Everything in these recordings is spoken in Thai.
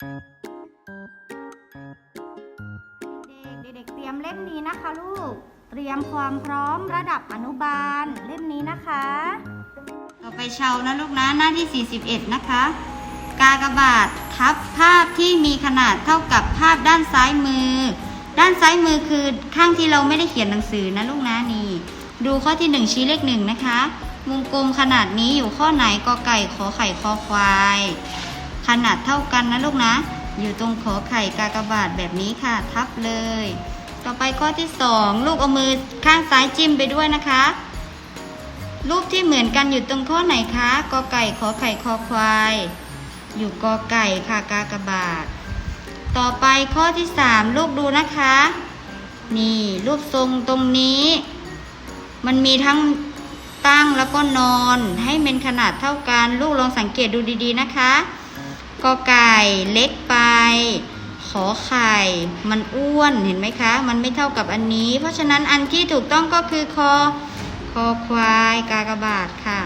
เด็กๆเตรียมเล่มนี้นะคะ ลูก เตรียมความพร้อมระดับอนุบาลเล่มนี้นะคะ ต่อไปเชานะลูกนะหน้าที่ 41 นะคะ กากบาททับภาพที่มีขนาดเท่ากับภาพด้านซ้ายมือ ด้านซ้ายมือคือข้างที่เราไม่ได้เขียนหนังสือนะลูกนะนี่ ดูข้อที่ 1 ชี้เลขหนึ่งนะคะวงกลมขนาดนี้อยู่ข้อไหนกอไก่ขอไข่คอควาย นาดเท่ากันนะลูกนะ อยู่ตรงขอไข่กากบาทแบบนี้ค่ะ ทับเลย ต่อไปข้อที่ 2 ลูกเอามือข้างซ้ายจิ้มไปด้วยนะคะ รูปที่เหมือนกันอยู่ตรงข้อไหนคะกอไก่ขอไข่คอควาย อยู่กอไก่ค่ะกากบาท ต่อไปข้อที่สามลูกดูนะคะ นี่รูปทรงตรงนี้ มันมีทั้งตั้งแล้วก็นอนให้เป็นขนาดเท่ากัน ลูกลองสังเกตดูดีๆนะคะ กอไก่เล็กไป ขอไข่ มันอ้วนเห็นไหมคะ มันไม่เท่ากับอันนี้ เพราะฉะนั้นอันที่ถูกต้องก็คือคอคอควายกากบาทค่ะ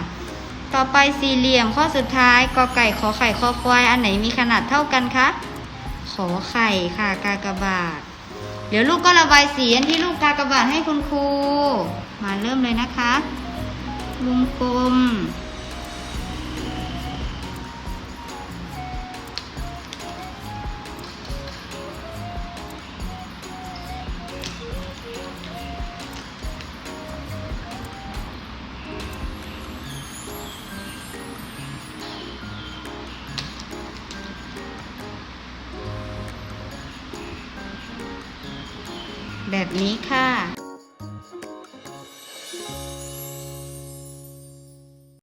ต่อไปสี่เหลี่ยมข้อสุดท้ายกอไก่ขอไข่คอควายอันไหนมีขนาดเท่ากันคะขอไข่ค่ะกากบาท เดี๋ยวลูกก็ระบายสีอันที่ลูกกากบาทให้คุณครูมาเริ่มเลยนะคะวงกลม แบบนี้ค่ะ